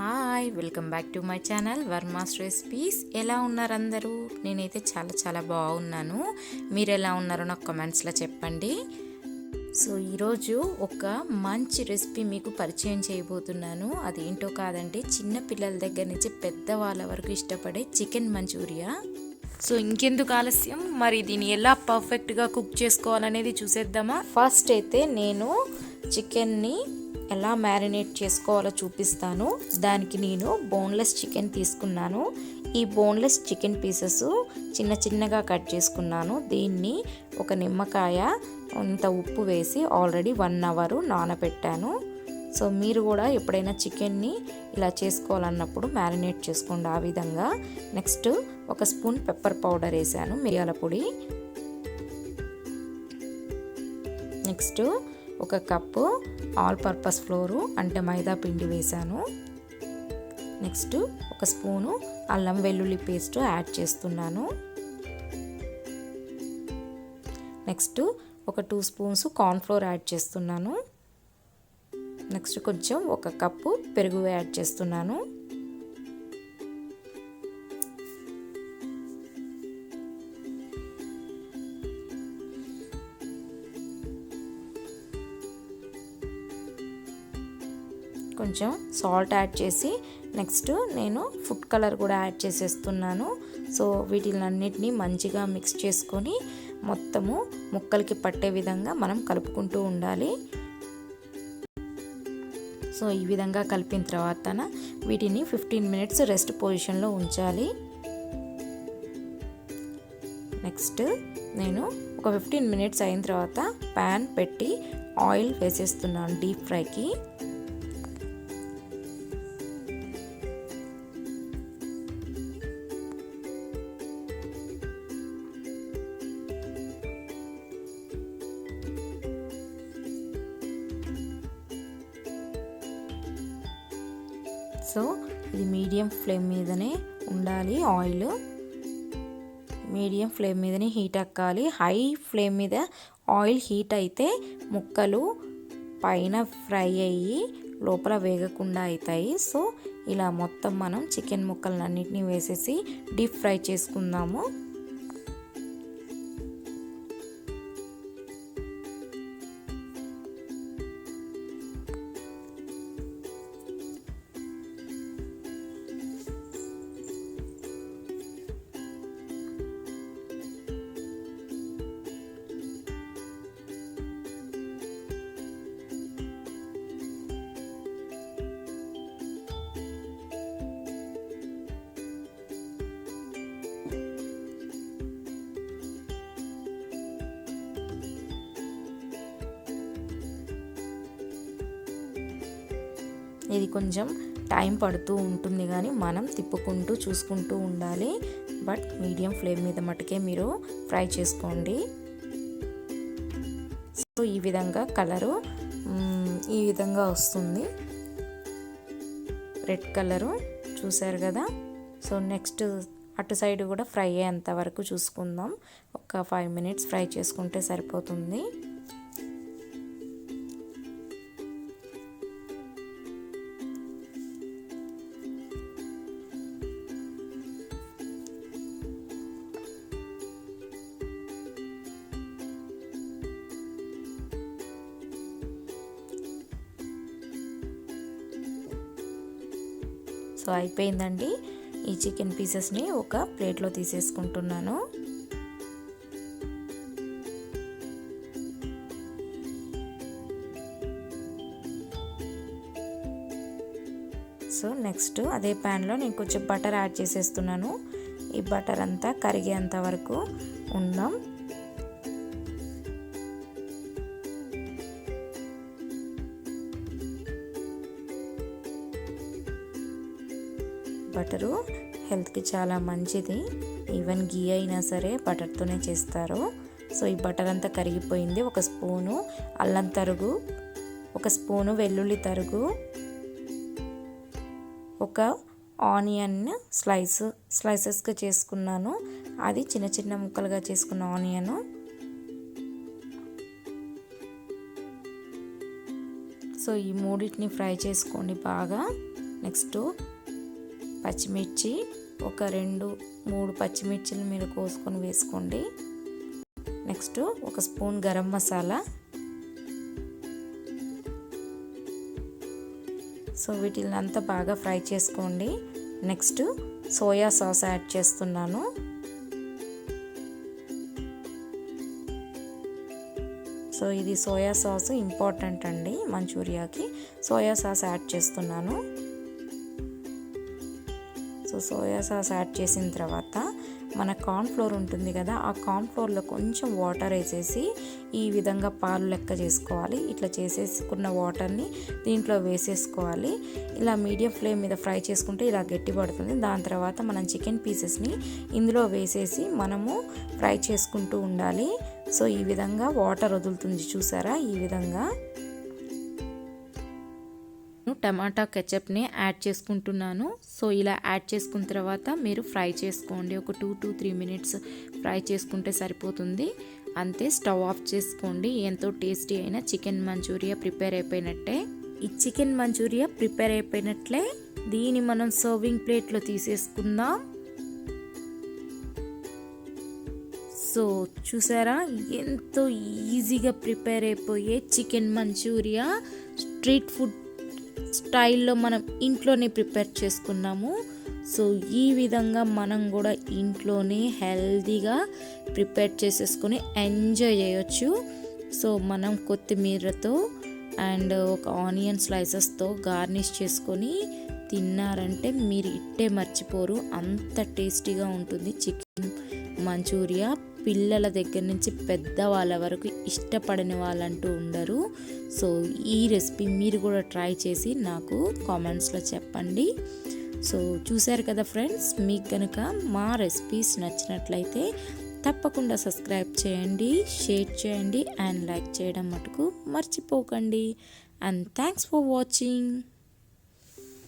Hi welcome back to my channel Varma's recipes. ఎలా ఉన్నారు అందరూ? నేనైతే చాలా చాలా బాగున్నాను. మీరు ఎలా ఉన్నారో నాకు కమెంట్స్లో చెప్పండి. సో ఈరోజు ఒక మంచి రెసిపీ మీకు పరిచయం చేయబోతున్నాను. అదేంటో కాదండి చిన్న పిల్లల దగ్గర నుంచి పెద్దవాళ్ళ వరకు ఇష్టపడే చికెన్ మంచూరియా. సో ఇంకెందుకు ఆలస్యం? మరి దీన్ని ఎలా పర్ఫెక్ట్గా కుక్ చేసుకోవాలనేది చూసేద్దామా? ఫస్ట్ అయితే నేను చికెన్ని ఎలా మ్యారినేట్ చేసుకోవాలో చూపిస్తాను. దానికి నేను బోన్లెస్ చికెన్ తీసుకున్నాను. ఈ బోన్లెస్ చికెన్ పీసెస్ చిన్న చిన్నగా కట్ చేసుకున్నాను. దీన్ని ఒక నిమ్మకాయ ఇంత ఉప్పు వేసి ఆల్రెడీ వన్ అవర్ నానబెట్టాను. సో మీరు కూడా ఎప్పుడైనా చికెన్ని ఇలా చేసుకోవాలన్నప్పుడు మ్యారినేట్ చేసుకోండి ఆ విధంగా. నెక్స్ట్ ఒక స్పూన్ పెప్పర్ పౌడర్ వేసాను మిరియాల పొడి. నెక్స్ట్ ఒక కప్పు ఆల్ పర్పస్ ఫ్లోరు అంటే మైదా పిండి వేసాను నెక్స్ట్ ఒక స్పూను అల్లం వెల్లుల్లి పేస్ట్ యాడ్ చేస్తున్నాను. నెక్స్ట్ ఒక టూ స్పూన్స్ కార్న్ఫ్లోర్ యాడ్ చేస్తున్నాను. నెక్స్ట్ కొంచెం ఒక కప్పు పెరుగు యాడ్ చేస్తున్నాను. కొంచెం సాల్ట్ యాడ్ చేసి నెక్స్ట్ నేను ఫుడ్ కలర్ కూడా యాడ్ చేసేస్తున్నాను. సో వీటిలన్నిటిని మంచిగా మిక్స్ చేసుకొని మొత్తము ముక్కలకి పట్టే విధంగా మనం కలుపుకుంటూ ఉండాలి. సో ఈ విధంగా కలిపిన తర్వాత వీటిని ఫిఫ్టీన్ మినిట్స్ రెస్ట్ పొజిషన్లో ఉంచాలి. నెక్స్ట్ నేను ఒక ఫిఫ్టీన్ మినిట్స్ అయిన తర్వాత ప్యాన్ పెట్టి ఆయిల్ వేసేస్తున్నాను డీప్ ఫ్రైకి సో ఇది మీడియం ఫ్లేమ్ మీదనే ఉండాలి ఆయిల్. మీడియం ఫ్లేమ్ మీదనే హీట్ ఎక్కాలి హై ఫ్లేమ్ మీద ఆయిల్ హీట్ అయితే ముక్కలు పైన ఫ్రై అయ్యి లోపల వేగకుండా అవుతాయి సో ఇలా మొత్తం మనం చికెన్ ముక్కలన్నింటినీ వేసేసి డీప్ ఫ్రై చేసుకుందాము. ఇది కొంచెం టైం పడుతూ ఉంటుంది కానీ మనం తిప్పుకుంటూ చూసుకుంటూ ఉండాలి. బట్ మీడియం ఫ్లేమ్ మీద మటుకే మీరు ఫ్రై చేసుకోండి. సో ఈ విధంగా కలరు ఈ విధంగా వస్తుంది. రెడ్ కలరు చూసారు కదా? సో నెక్స్ట్ అటు సైడ్ కూడా ఫ్రై అయ్యేంత వరకు చూసుకుందాం. ఒక ఫైవ్ మినిట్స్ ఫ్రై చేసుకుంటే సరిపోతుంది. సో అయిపోయిందండి. ఈ చికెన్ పీసెస్ని ఒక ప్లేట్లో తీసేసుకుంటున్నాను. సో నెక్స్ట్ అదే ప్యాన్లో నేను కొంచెం బటర్ యాడ్ చేసేస్తున్నాను. ఈ బటర్ అంతా కరిగేంత వరకు ఉందాం. బటరు హెల్త్కి చాలా మంచిది. ఈవెన్ గీ అయినా సరే బటర్తోనే చేస్తారు. సో ఈ బటర్ అంతా కరిగిపోయింది. ఒక స్పూను అల్లం తరుగు ఒక స్పూను వెల్లుల్లి తరుగు ఒక ఆనియన్ స్లైస్ స్లైసెస్గా చేసుకున్నాను. అది చిన్న చిన్న ముక్కలుగా చేసుకున్న ఆనియన్. సో ఈ మూడింటిని ఫ్రై చేసుకోండి బాగా. నెక్స్ట్ పచ్చిమిర్చి ఒక రెండు మూడు పచ్చిమిర్చిని మీరు కోసుకొని వేసుకోండి. నెక్స్ట్ ఒక స్పూన్ గరం మసాలా. సో వీటిని అంతా బాగా ఫ్రై చేసుకోండి. నెక్స్ట్ సోయా సాస్ యాడ్ చేస్తున్నాను. సో ఇది సోయా సాస్ ఇంపార్టెంట్ అండి మంచూరియాకి. సోయా సాస్ యాడ్ చేస్తున్నాను. సోయా సాస్ యాడ్ చేసిన తర్వాత మన కార్న్ఫ్లోర్ ఉంటుంది కదా ఆ కార్న్ఫ్లోర్లో కొంచెం వాటర్ వేసేసి ఈ విధంగా పాలు లెక్క చేసుకోవాలి. ఇట్లా చేసేసుకున్న వాటర్ని దీంట్లో వేసేసుకోవాలి. ఇలా మీడియం ఫ్లేమ్ మీద ఫ్రై చేసుకుంటే ఇలా గట్టి పడుతుంది. దాని తర్వాత మనం చికెన్ పీసెస్ని ఇందులో వేసేసి మనము ఫ్రై చేసుకుంటూ ఉండాలి. సో ఈ విధంగా వాటర్ వదులుతుంది చూసారా? ఈ విధంగా టమాటా కెచప్ని యాడ్ చేసుకుంటున్నాను. సో ఇలా యాడ్ చేసుకున్న తర్వాత మీరు ఫ్రై చేసుకోండి. ఒక two to three minutes fry చేసుకుంటే సరిపోతుంది. అంతే స్టవ్ ఆఫ్ చేసుకోండి. ఎంతో టేస్టీ అయిన చికెన్ మంచూరియా ప్రిపేర్ అయిపోయినట్టే. ఈ చికెన్ మంచూరియా ప్రిపేర్ అయిపోయినట్లే దీన్ని మనం సర్వింగ్ ప్లేట్లో తీసేసుకుందాం. సో చూసారా? ఎంతో ఈజీగా ప్రిపేర్ అయిపోయే చికెన్ మంచూరియా. స్ట్రీట్ ఫుడ్ స్టైల్లో మనం ఇంట్లోనే ప్రిపేర్ చేసుకున్నాము. సో ఈ విధంగా మనం కూడా ఇంట్లోనే హెల్తీగా ప్రిపేర్ చేసేసుకొని ఎంజాయ్ చేయొచ్చు. సో మనం కొత్తిమీరతో అండ్ ఒక ఆనియన్ స్లైసెస్తో గార్నిష్ చేసుకొని తిన్నారంటే మీరు ఇట్టే మర్చిపోరు. అంత టేస్టీగా ఉంటుంది చికెన్ మంచూరియా. పిల్లల దగ్గర నుంచి పెద్ద వాళ్ళ వరకు ఇష్టపడని వాళ్ళంటూ ఉండరు. సో ఈ రెసిపీ మీరు కూడా ట్రై చేసి నాకు కామెంట్స్లో చెప్పండి. సో చూశారు కదా ఫ్రెండ్స్ మీకు కనుక మా రెసిపీస్ నచ్చినట్లయితే తప్పకుండా సబ్స్క్రైబ్ చేయండి షేర్ చేయండి అండ్ లైక్ చేయడం మటుకు మర్చిపోకండి. And thanks for watching.